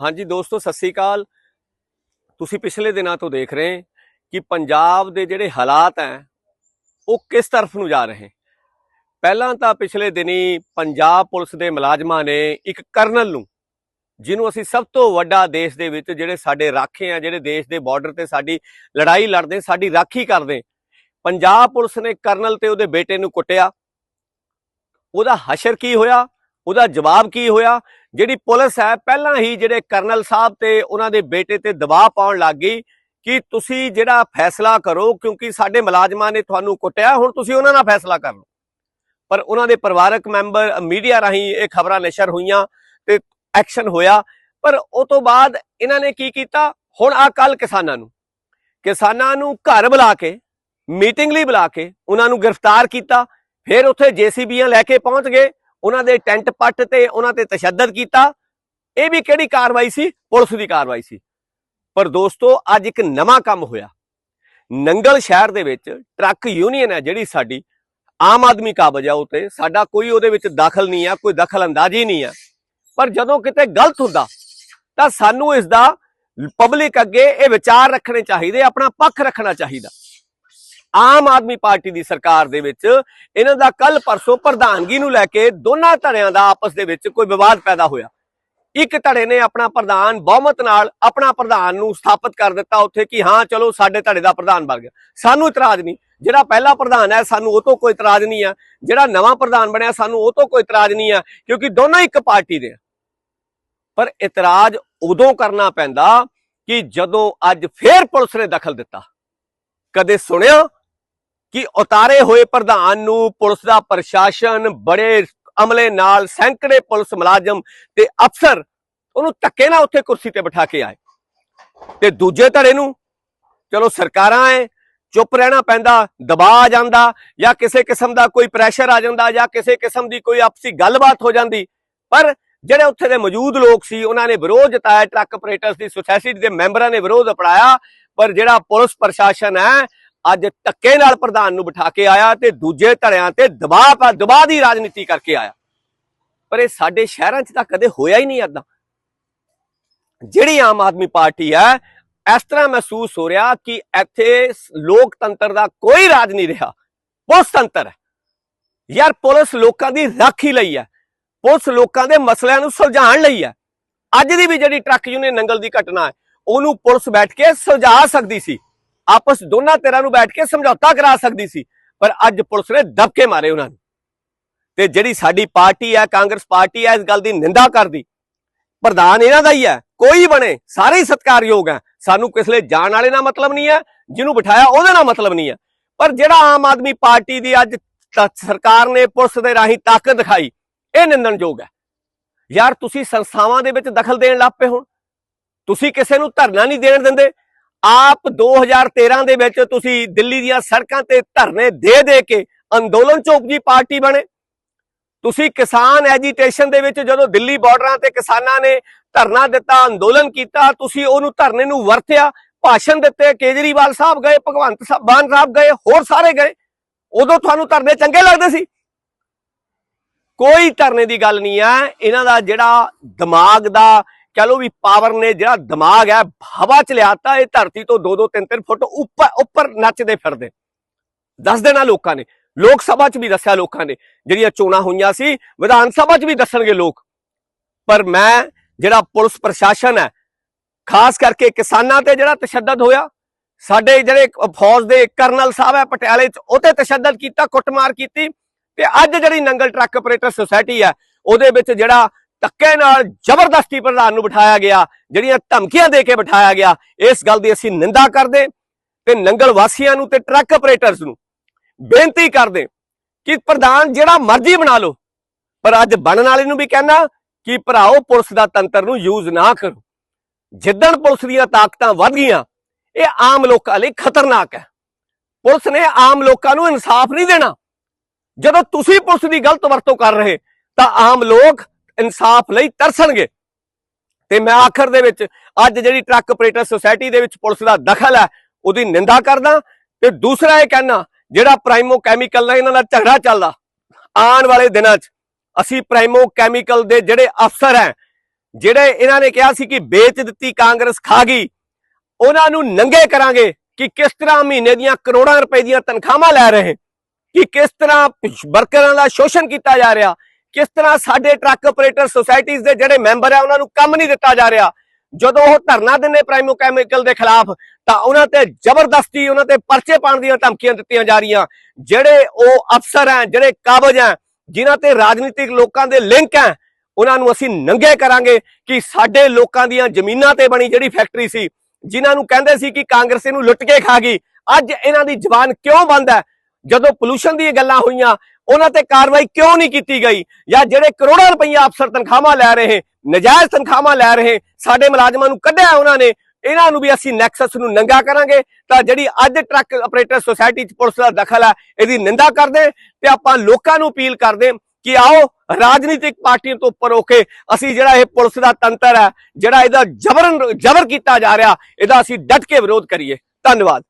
ਹਾਂਜੀ ਦੋਸਤੋ, ਸਤਿ ਸ੍ਰੀ ਅਕਾਲ। ਤੁਸੀਂ ਪਿਛਲੇ ਦਿਨਾਂ ਤੋਂ ਦੇਖ ਰਹੇ ਕਿ ਪੰਜਾਬ ਦੇ ਜਿਹੜੇ ਹਾਲਾਤ ਹੈ, ਉਹ ਕਿਸ ਤਰਫ ਨੂੰ ਜਾ ਰਹੇ? ਪਹਿਲਾਂ ਤਾਂ ਪਿਛਲੇ ਦਿਨੀ ਪੰਜਾਬ ਪੁਲਿਸ ਦੇ ਮੁਲਾਜ਼ਮਾਂ ਨੇ ਇੱਕ ਕਰਨਲ ਨੂੰ, ਜਿਹਨੂੰ ਅਸੀਂ ਸਭ ਤੋਂ ਵੱਡਾ ਦੇਸ਼ ਦੇ ਵਿੱਚ ਜਿਹੜੇ ਸਾਡੇ ਰਾਖੇ ਆ, ਜਿਹੜੇ ਦੇਸ਼ ਦੇ ਬਾਰਡਰ ਤੇ ਸਾਡੀ ਲੜਾਈ ਲੜਦੇ, ਸਾਡੀ ਰਾਖੀ ਕਰਦੇ, ਪੰਜਾਬ ਪੁਲਿਸ ਨੇ ਕਰਨਲ ਤੇ ਉਹਦੇ ਬੇਟੇ ਨੂੰ ਕੁੱਟਿਆ। ਉਹਦਾ ਹਸ਼ਰ ਕੀ ਹੋਇਆ? ਉਹਦਾ ਜਵਾਬ ਕੀ ਹੋਇਆ? ਜਿਹੜੀ ਪੁਲਿਸ ਹੈ, ਪਹਿਲਾਂ ਹੀ ਜਿਹੜੇ ਕਰਨਲ ਸਾਹਿਬ ਤੇ ਉਹਨਾਂ ਦੇ ਬੇਟੇ ਤੇ ਦਬਾਅ ਪਾਉਣ ਲੱਗ ਗਈ ਕਿ ਤੁਸੀਂ ਜਿਹੜਾ ਫੈਸਲਾ ਕਰੋ, ਕਿਉਂਕਿ ਸਾਡੇ ਮੁਲਾਜ਼ਮਾਂ ਨੇ ਤੁਹਾਨੂੰ ਕੁੱਟਿਆ, ਹੁਣ ਤੁਸੀਂ ਉਹਨਾਂ ਨਾਲ ਫੈਸਲਾ ਕਰ ਲਓ। ਪਰ ਉਹਨਾਂ ਦੇ ਪਰਿਵਾਰਕ ਮੈਂਬਰ, ਮੀਡੀਆ ਰਾਹੀਂ ਇਹ ਖਬਰਾਂ ਨਸ਼ਰ ਹੋਈਆਂ ਤੇ ਐਕਸ਼ਨ ਹੋਇਆ। ਪਰ ਉਹ ਤੋਂ ਬਾਅਦ ਇਹਨਾਂ ਨੇ ਕੀ ਕੀਤਾ? ਹੁਣ ਆ ਕੱਲ ਕਿਸਾਨਾਂ ਨੂੰ। ਕਿਸਾਨਾਂ ਨੂੰ ਘਰ ਬੁਲਾ ਕੇ, ਮੀਟਿੰਗ ਲਈ ਬੁਲਾ ਕੇ ਉਹਨਾਂ ਨੂੰ ਗ੍ਰਿਫਤਾਰ ਕੀਤਾ। ਫਿਰ ਉੱਥੇ ਜੀਸੀਬੀਆਂ ਲੈ ਕੇ ਪਹੁੰਚ ਗਏ। ਉਹਨਾਂ ਦੇ ਟੈਂਟ ਪੱਟ ਤੇ ਉਹਨਾਂ ਤੇ ਤਸ਼ੱਦਦ ਕੀਤਾ। ਇਹ ਵੀ ਕਿਹੜੀ ਕਾਰਵਾਈ ਸੀ? ਪੁਲਿਸ ਦੀ ਕਾਰਵਾਈ ਸੀ। ਪਰ ਦੋਸਤੋ, ਅੱਜ ਇੱਕ ਨਵਾਂ ਕੰਮ ਹੋਇਆ। ਨੰਗਲ ਸ਼ਹਿਰ ਦੇ ਵਿੱਚ ਟਰੱਕ ਯੂਨੀਅਨ ਹੈ ਜਿਹੜੀ ਸਾਡੀ। ਆਮ ਆਦਮੀ ਕਾਬਜ ਆ ਉਤੇ ਸਾਡਾ ਕੋਈ ਉਹਦੇ ਵਿੱਚ ਦਾਖਲ ਨਹੀਂ ਆ, ਕੋਈ ਦਖਲ ਅੰਦਾਜ਼ੀ ਨਹੀਂ ਆ। ਪਰ ਜਦੋਂ ਕਿਤੇ ਗਲਤ ਹੁੰਦਾ, ਤਾਂ ਸਾਨੂੰ ਇਸ ਦਾ ਪਬਲਿਕ ਅੱਗੇ ਇਹ ਵਿਚਾਰ ਰੱਖਣੇ ਚਾਹੀਦੇ, ਆਪਣਾ ਪੱਖ ਰੱਖਣਾ ਚਾਹੀਦਾ। ਆਮ ਆਦਮੀ ਪਾਰਟੀ ਦੀ ਸਰਕਾਰ ਦੇ ਵਿੱਚ ਇਹਨਾਂ ਦਾ ਕੱਲ ਪਰਸੋਂ ਪ੍ਰਧਾਨਗੀ ਨੂੰ ਲੈ ਕੇ ਦੋਨਾਂ ਧੜਿਆਂ ਦਾ ਆਪਸ ਦੇ ਵਿੱਚ ਕੋਈ ਵਿਵਾਦ ਪੈਦਾ ਹੋਇਆ। ਇੱਕ ਧੜੇ ਨੇ ਆਪਣਾ ਪ੍ਰਧਾਨ ਬਹੁਮਤ ਨਾਲ ਆਪਣਾ ਪ੍ਰਧਾਨ ਨੂੰ ਸਥਾਪਿਤ ਕਰ ਦਿੱਤਾ ਉੱਥੇ ਕਿ ਹਾਂ, ਚਲੋ ਸਾਡੇ ਧੜੇ ਦਾ ਪ੍ਰਧਾਨ ਬਣ ਗਿਆ। ਸਾਨੂੰ ਇਤਰਾਜ਼ ਨਹੀਂ। ਜਿਹੜਾ ਪਹਿਲਾ ਪ੍ਰਧਾਨ ਹੈ, ਸਾਨੂੰ ਉਹ ਤੋਂ ਕੋਈ ਇਤਰਾਜ਼ ਨਹੀਂ ਹੈ ਜਿਹੜਾ ਨਵਾਂ ਪ੍ਰਧਾਨ ਬਣਿਆ, ਸਾਨੂੰ ਉਹ ਤੋਂ ਕੋਈ ਇਤਰਾਜ਼ ਨਹੀਂ ਹੈ ਕਿਉਂਕਿ ਦੋਨੋਂ ਇੱਕ ਪਾਰਟੀ ਦੇ ਪਰ ਇਤਰਾਜ਼ ਉਦੋਂ ਕਰਨਾ ਪੈਂਦਾ ਕਿ ਜਦੋਂ ਅੱਜ ਫੇਰ ਪੁਲਿਸ ਨੇ ਦਖਲ ਦਿੱਤਾ। ਕਦੇ ਸੁਣਿਆ ਕਿ ਉਤਾਰੇ ਹੋਏ ਪ੍ਰਧਾਨ ਨੂੰ ਪੁਲਿਸ ਦਾ ਪ੍ਰਸ਼ਾਸਨ ਬੜੇ ਅਮਲੇ ਨਾਲ ਸੈਂਕੜੇ ਪੁਲਿਸ ਮੁਲਾਜ਼ਮ ਤੇ ਅਫਸਰ ਉਹਨੂੰ ਧੱਕੇ ਨਾਲ ਉੱਥੇ ਕੁਰਸੀ ਤੇ ਬਿਠਾ ਕੇ ਆਏ। ਤੇ ਦੂਜੇ ਧੜੇ ਨੂੰ ਚਲੋ ਸਰਕਾਰਾਂ ਐ, ਚੁੱਪ ਰਹਿਣਾ ਪੈਂਦਾ ਦਬਾਅ ਆ ਜਾਂਦਾ ਜਾਂ ਕਿਸੇ ਕਿਸਮ ਦਾ ਕੋਈ ਪ੍ਰੈਸ਼ਰ ਆ ਜਾਂਦਾ ਜਾਂ ਕਿਸੇ ਕਿਸਮ ਦੀ ਕੋਈ ਆਪਸੀ ਗੱਲਬਾਤ ਹੋ ਜਾਂਦੀ। ਪਰ ਜਿਹੜੇ ਉੱਥੇ ਦੇ ਮੌਜੂਦ ਲੋਕ ਸੀ, ਉਹਨਾਂ ਨੇ ਵਿਰੋਧ ਜਤਾਇਆ, ਟਰੱਕ ਆਪਰੇਟਰਸ ਦੀ ਸੁਸਾਇਟੀ ਦੇ ਮੈਂਬਰਾਂ ਨੇ ਵਿਰੋਧ ਅਪਣਾਇਆ, ਪਰ ਜਿਹੜਾ ਪੁਲਿਸ ਪ੍ਰਸ਼ਾਸਨ ਹੈ ਅੱਜ ਧੱਕੇ ਨਾਲ ਪ੍ਰਧਾਨ ਨੂੰ ਬਿਠਾ ਕੇ ਆਇਆ ਤੇ ਦੂਜੇ ਧੜਿਆਂ ਤੇ ਦਬਾਅ ਪਾ ਦਬਾਅ ਦੀ ਰਾਜਨੀਤੀ ਕਰਕੇ ਆਇਆ। ਪਰ ਇਹ ਸਾਡੇ ਸ਼ਹਿਰਾਂ 'ਚ ਤਾਂ ਕਦੇ ਹੋਇਆ ਹੀ ਨਹੀਂ ਏਦਾਂ। ਜਿਹੜੀ ਆਮ ਆਦਮੀ ਪਾਰਟੀ ਹੈ, ਇਸ ਤਰ੍ਹਾਂ ਮਹਿਸੂਸ ਹੋ ਰਿਹਾ ਕਿ ਇੱਥੇ ਲੋਕਤੰਤਰ ਦਾ ਕੋਈ ਰਾਜ ਨਹੀਂ ਰਿਹਾ। ਪੁਲਿਸ ਤੰਤਰ ਹੈ। ਯਾਰ ਪੁਲਿਸ ਲੋਕਾਂ ਦੀ ਰਾਖੀ ਲਈ ਹੈ। ਪੁਲਿਸ ਲੋਕਾਂ ਦੇ ਮਸਲਿਆਂ ਨੂੰ ਸੁਲਝਾਉਣ ਲਈ ਹੈ। ਅੱਜ ਦੀ ਵੀ ਜਿਹੜੀ ਟਰੱਕ ਯੂਨੀਅਨ ਨੰਗਲ ਦੀ ਘਟਨਾ ਹੈ, ਉਹਨੂੰ ਪੁਲਿਸ ਬੈਠ ਕੇ ਸੁਲਝਾ ਸਕਦੀ ਸੀ। ਆਪਸ ਦੋਨਾਂ ਧਿਰਾਂ ਨੂੰ ਬੈਠ ਕੇ ਸਮਝੌਤਾ ਕਰਾ ਸਕਦੀ ਸੀ, ਪਰ ਅੱਜ ਪੁਲਿਸ ਨੇ ਦਬਕੇ ਮਾਰੇ ਉਹਨਾਂ ਨੂੰ। ਤੇ ਜਿਹੜੀ ਸਾਡੀ ਪਾਰਟੀ ਹੈ, ਕਾਂਗਰਸ ਪਾਰਟੀ ਹੈ, ਇਸ ਗੱਲ ਦੀ ਨਿੰਦਾ ਕਰਦੀ। ਪ੍ਰਧਾਨ ਇਹਨਾਂ ਦਾ ਹੀ ਹੈ, ਕੋਈ ਬਣੇ, ਸਾਰੇ ਹੀ ਸਤਿਕਾਰਯੋਗ ਹੈ। ਸਾਨੂੰ ਕਿਸ ਲਈ ਜਾਣ ਵਾਲੇ ਨਾਲ ਮਤਲਬ ਨਹੀਂ ਹੈ, ਜਿਹਨੂੰ ਬਿਠਾਇਆ ਉਹਦੇ ਨਾਲ ਮਤਲਬ ਨਹੀਂ ਹੈ। ਪਰ ਜਿਹੜਾ ਆਮ ਆਦਮੀ ਪਾਰਟੀ ਦੀ ਅੱਜ ਸਰਕਾਰ ਨੇ ਪੁਲਿਸ ਦੇ ਰਾਹੀਂ ਤਾਕਤ ਦਿਖਾਈ, ਇਹ ਨਿੰਦਣਯੋਗ ਹੈ। ਯਾਰ ਤੁਸੀਂ ਸੰਸਥਾਵਾਂ ਦੇ ਵਿੱਚ ਦਖਲ ਦੇਣ ਲੱਗ ਪਏ ਹੁਣ। ਤੁਸੀਂ ਕਿਸੇ ਨੂੰ ਧਰਨਾ ਨਹੀਂ ਦੇਣ ਦਿੰਦੇ। ਆਪ 2013 ਦੇ ਵਿੱਚ ਤੁਸੀਂ ਦਿੱਲੀ ਦੀਆਂ ਸੜਕਾਂ ਤੇ ਧਰਨੇ ਦੇ ਦੇ ਕੇ ਅੰਦੋਲਨ ਚੌਕ ਦੀ ਪਾਰਟੀ ਬਣੇ। ਤੁਸੀਂ ਕਿਸਾਨ ਐਜੀਟੇਸ਼ਨ ਦੇ ਵਿੱਚ ਜਦੋਂ ਦਿੱਲੀ ਬਾਰਡਰਾਂ ਤੇ ਕਿਸਾਨਾਂ ਨੇ ਧਰਨਾ ਦਿੱਤਾ, ਅੰਦੋਲਨ ਕੀਤਾ, ਤੁਸੀਂ ਉਹਨੂੰ ਧਰਨੇ ਨੂੰ ਵਰਤਿਆ, ਭਾਸ਼ਣ ਦਿੱਤੇ, ਕੇਜਰੀਵਾਲ ਸਾਹਿਬ ਗਏ, ਭਗਵੰਤ ਸਾਹਿਬ ਮਾਨ ਸਾਹਿਬ ਗਏ, ਹੋਰ ਸਾਰੇ ਗਏ। ਉਦੋਂ ਤੁਹਾਨੂੰ ਧਰਨੇ ਚੰਗੇ ਲੱਗਦੇ ਸੀ। ਕੋਈ ਧਰਨੇ ਦੀ ਗੱਲ ਨਹੀਂ ਹੈ। ਇਹਨਾਂ ਦਾ ਜਿਹੜਾ ਦਿਮਾਗ ਦਾ ਕਹ ਲੋ ਵੀ ਪਾਵਰ ਨੇ ਜਿਹੜਾ ਦਿਮਾਗ ਹੈ, ਹਵਾ ਚ ਲਿਆਤਾ ਇਹ ਧਰਤੀ ਤੋਂ 2-2 3-3 ਫੁੱਟ ਉੱਪਰ ਉੱਪਰ ਨੱਚਦੇ ਫਿਰਦੇ। ਦੱਸ ਦੇਣਾ ਲੋਕਾਂ ਨੇ, ਲੋਕ ਸਭਾ ਚ ਵੀ ਦੱਸਿਆ ਲੋਕਾਂ ਨੇ, ਜਿਹੜੀਆਂ ਚੋਣਾਂ ਹੋਈਆਂ ਸੀ, ਵਿਧਾਨ ਸਭਾ ਚ ਵੀ ਦੱਸਣਗੇ ਲੋਕ। ਪਰ ਮੈਂ, ਜਿਹੜਾ ਪੁਲਿਸ ਪ੍ਰਸ਼ਾਸਨ ਹੈ, ਖਾਸ ਕਰਕੇ ਕਿਸਾਨਾਂ ਤੇ ਜਿਹੜਾ ਤਸ਼ੱਦਦ ਹੋਇਆ, ਸਾਡੇ ਜਿਹੜੇ ਫੌਜ ਦੇ ਕਰਨਲ ਸਾਹਿਬ ਹੈ, ਪਟਿਆਲੇ ਚ, ਉਹ ਤੇ ਤਸ਼ੱਦਦ ਕੀਤਾ, ਕੁੱਟਮਾਰ ਕੀਤੀ, ਤੇ ਅੱਜ ਜਿਹੜੀ ਨੰਗਲ ਟਰੱਕ ਆਪਰੇਟਰ ਸੁਸਾਇਟੀ ਹੈ, ਉਹਦੇ ਵਿੱਚ ਜਿਹੜਾ ਧੱਕੇ ਨਾਲ ਜ਼ਬਰਦਸਤੀ ਪ੍ਰਧਾਨ ਨੂੰ ਬਿਠਾਇਆ ਗਿਆ, ਜਿਹੜੀਆਂ ਧਮਕੀਆਂ ਦੇ ਕੇ ਬਿਠਾਇਆ ਗਿਆ। ਇਸ ਗੱਲ ਦੀ ਅਸੀਂ ਨਿੰਦਾ ਕਰਦੇ ਤੇ ਨੰਗਲ ਵਾਸੀਆਂ ਨੂੰ ਤੇ ਟਰੱਕ ਆਪਰੇਟਰਸ ਨੂੰ ਬੇਨਤੀ ਕਰਦੇ ਕਿ ਪ੍ਰਧਾਨ ਜਿਹੜਾ ਮਰਜ਼ੀ ਬਣਾ ਲਓ। ਪਰ ਅੱਜ ਬਣਨ ਵਾਲੇ ਨੂੰ ਵੀ ਕਹਿਣਾ ਕਿ ਭਰਾਓ, ਪੁਲਿਸ ਦਾ ਤੰਤਰ ਨੂੰ ਯੂਜ਼ ਨਾ ਕਰੋ। ਜਿੱਦਣ ਪੁਲਿਸ ਦੀਆਂ ਤਾਕਤਾਂ ਵੱਧ ਗਈਆਂ, ਇਹ ਆਮ ਲੋਕਾਂ ਲਈ ਖਤਰਨਾਕ ਹੈ। ਪੁਲਿਸ ਨੇ ਆਮ ਲੋਕਾਂ ਨੂੰ ਇਨਸਾਫ ਨਹੀਂ ਦੇਣਾ। ਜਦੋਂ ਤੁਸੀਂ ਪੁਲਿਸ ਦੀ ਗਲਤ ਵਰਤੋਂ ਕਰ ਰਹੇ, ਤਾਂ ਆਮ ਲੋਕ ਇਨਸਾਫ ਲਈ ਤਰਸਣਗੇ। ਤੇ ਮੈਂ ਆਖਰ ਦੇ ਵਿੱਚ ਅੱਜ ਜਿਹੜੀ ਟਰੱਕ ਆਪਰੇਟਰ ਸੁਸਾਇਟੀ ਦੇ ਵਿੱਚ ਪੁਲਿਸ ਦਾ ਦਖਲ ਹੈ, ਉਹਦੀ ਨਿੰਦਾ ਕਰਦਾ ਤੇ ਦੂਸਰਾ ਇਹ ਕਹਿਣਾ, ਜਿਹੜਾ ਪ੍ਰਾਈਮੋ ਕੈਮੀਕਲ ਨਾਲ ਇਹਨਾਂ ਦਾ ਝਗੜਾ ਚੱਲਦਾ, ਆਉਣ ਵਾਲੇ ਦਿਨਾਂ 'ਚ, ਅਸੀਂ ਪ੍ਰਾਈਮੋ ਕੈਮੀਕਲ ਦੇ ਜਿਹੜੇ ਅਫਸਰ ਹੈ, ਜਿਹੜੇ ਇਹਨਾਂ ਨੇ ਕਿਹਾ ਸੀ ਕਿ ਵੇਚ ਦਿੱਤੀ ਕਾਂਗਰਸ ਖਾ ਗਈ, ਉਹਨਾਂ ਨੂੰ ਨੰਗੇ ਕਰਾਂਗੇ ਕਿ ਕਿਸ ਤਰ੍ਹਾਂ ਮਹੀਨੇ ਦੀਆਂ ਕਰੋੜਾਂ ਰੁਪਏ ਦੀਆਂ ਤਨਖਾਹਾਂ ਲੈ ਰਹੇ, ਕਿ ਕਿਸ ਤਰ੍ਹਾਂ ਵਰਕਰਾਂ ਦਾ ਸ਼ੋਸ਼ਣ ਕੀਤਾ ਜਾ ਰਿਹਾ ਕਿਸ ਤਰ੍ਹਾਂ ਸਾਡੇ ਟਰੱਕ ਆਪਰੇਟਰ ਸੁਸਾਇਟੀਆਂ ਦੇ ਜਿਹੜੇ ਮੈਂਬਰ ਆ, ਉਹਨਾਂ ਨੂੰ ਕੰਮ ਨਹੀਂ ਦਿੱਤਾ ਜਾ ਰਿਹਾ? ਜਦੋਂ ਉਹ ਧਰਨਾ ਦਿੰਦੇ ਪ੍ਰਾਈਮੋ ਕੈਮੀਕਲ ਦੇ ਖਿਲਾਫ, ਤਾਂ ਉਹਨਾਂ ਤੇ ਜ਼ਬਰਦਸਤੀ, ਉਹਨਾਂ ਤੇ ਪਰਚੇ ਪਾਉਣ ਦੀਆਂ ਧਮਕੀਆਂ ਦਿੱਤੀਆਂ ਜਾ ਰਹੀਆਂ। ਜਿਹੜੇ ਉਹ ਅਫਸਰ ਹੈ ਜਿਹੜੇ ਕਾਬਜ ਹੈ ਜਿਨ੍ਹਾਂ ਤੇ ਰਾਜਨੀਤਿਕ ਲੋਕਾਂ ਦੇ ਲਿੰਕ ਹੈ ਉਹਨਾਂ ਨੂੰ ਅਸੀਂ ਨੰਗੇ ਕਰਾਂਗੇ ਕਿ ਸਾਡੇ ਲੋਕਾਂ ਦੀਆਂ ਜ਼ਮੀਨਾਂ ਤੇ ਬਣੀ ਜਿਹੜੀ ਫੈਕਟਰੀ ਸੀ, ਜਿਨ੍ਹਾਂ ਨੂੰ ਕਹਿੰਦੇ ਸੀ ਕਿ ਕਾਂਗਰਸ ਇਹਨੂੰ ਲੁੱਟ ਕੇ ਖਾ ਗਈ। ਅੱਜ ਇਹਨਾਂ ਦੀ ਜ਼ਬਾਨ ਕਿਉਂ ਬੰਦ ਹੈ? ਜਦੋਂ ਪੋਲੂਸ਼ਨ ਦੀਆਂ ਗੱਲਾਂ ਹੋਈਆਂ ਉਹਨਾਂ ਤੇ ਕਾਰਵਾਈ ਕਿਉਂ ਨਹੀਂ ਕੀਤੀ ਗਈ? ਜਾਂ ਜਿਹੜੇ ਕਰੋੜਾਂ ਰੁਪਈਆ ਅਫਸਰ ਤਨਖਾਹਾਂ ਲੈ ਰਹੇ ਨਜਾਇਜ਼ ਤਨਖਾਹਾਂ ਲੈ ਰਹੇ ਸਾਡੇ ਮੁਲਾਜ਼ਮਾਂ ਨੂੰ ਕੱਢਿਆ ਉਹਨਾਂ ਨੇ, ਇਹਨਾਂ ਨੂੰ ਵੀ ਅਸੀਂ ਨੈਕਸਸ ਨੂੰ ਨੰਗਾ ਕਰਾਂਗੇ। ਤਾਂ ਜਿਹੜੀ ਅੱਜ ਟਰੱਕ ਆਪਰੇਟਰ ਸੁਸਾਇਟੀ ਚ ਪੁਲਿਸ ਦਾ ਦਖਲ ਹੈ ਇਹਦੀ ਨਿੰਦਾ ਕਰਦੇ ਤੇ ਆਪਾਂ ਲੋਕਾਂ ਨੂੰ ਅਪੀਲ ਕਰਦੇ ਕਿ ਆਓ, ਰਾਜਨੀਤਿਕ ਪਾਰਟੀਆਂ ਤੋਂ ਉੱਪਰ ਹੋ ਕੇ ਅਸੀਂ ਜਿਹੜਾ ਇਹ ਪੁਲਿਸ ਦਾ ਤੰਤਰ ਹੈ, ਜਿਹੜਾ ਇਹਦਾ ਜ਼ਬਰਨ ਜ਼ਬਰ ਕੀਤਾ ਜਾ ਰਿਹਾ, ਇਹਦਾ ਅਸੀਂ ਡਟ ਕੇ ਵਿਰੋਧ ਕਰੀਏ। ਧੰਨਵਾਦ।